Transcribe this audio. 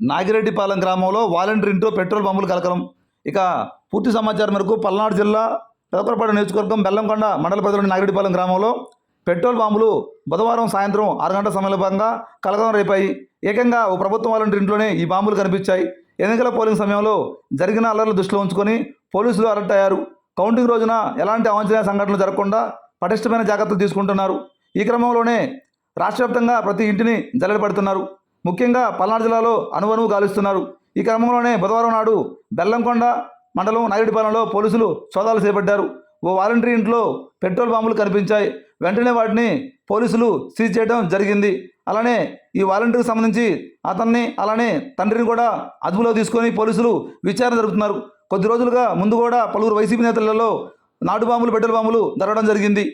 నాగిరెడ్డిపాలెం గ్రామంలో volunteer into petrol పంపులు కలకలం. ఇక పూర్తి సమాచారం మేరకు పల్నాడు జిల్లా పెదపరపాడు నియోజకవర్గం బెల్లంకొండ మండల పరిధిలోని నాగిరెడ్డిపాలెం గ్రామంలో పెట్రోల్ బాంబులు బుధవారం సాయంత్రం ఆరు గంటల సమయంలో భాగంగా కలకలం రేపాయి. ఏకంగా ఓ ప్రభుత్వం వాలంటీర్ ఇంట్లోనే ఈ బాంబులు కనిపించాయి. ఎన్నికల పోలింగ్ సమయంలో జరిగిన అల్లర్లు దృష్టిలో ఉంచుకొని పోలీసులు అలర్ట్ అయ్యారు. కౌంటింగ్ రోజున ఎలాంటి అవాంఛనీయ సంఘటనలు జరగకుండా పటిష్టమైన జాగ్రత్తలు తీసుకుంటున్నారు. ఈ క్రమంలోనే రాష్ట్ర వ్యాప్తంగా ప్రతి ఇంటిని జల్లెడ పడుతున్నారు. ముఖ్యంగా పల్నాడు జిల్లాలో అనువనువు గాలిస్తున్నారు. ఈ క్రమంలోనే బుధవారం నాడు బెల్లంకొండ మండలం నాగిరెడ్డిపాలెంలో పోలీసులు సోదాలు చేపట్టారు. ఓ వాలంటరీ ఇంట్లో పెట్రోల్ బాంబులు కనిపించాయి. వెంటనే వాటిని పోలీసులు సీజ్ చేయడం జరిగింది. అలానే ఈ వాలంటీర్కి సంబంధించి అతన్ని అలానే తండ్రిని కూడా అదుపులో తీసుకొని పోలీసులు విచారణ జరుపుతున్నారు. కొద్ది రోజులుగా ముందు కూడా పలువురు వైసీపీ నేతలలో నాటు బాంబులు పెట్రోల్ బాంబులు జరగడం జరిగింది.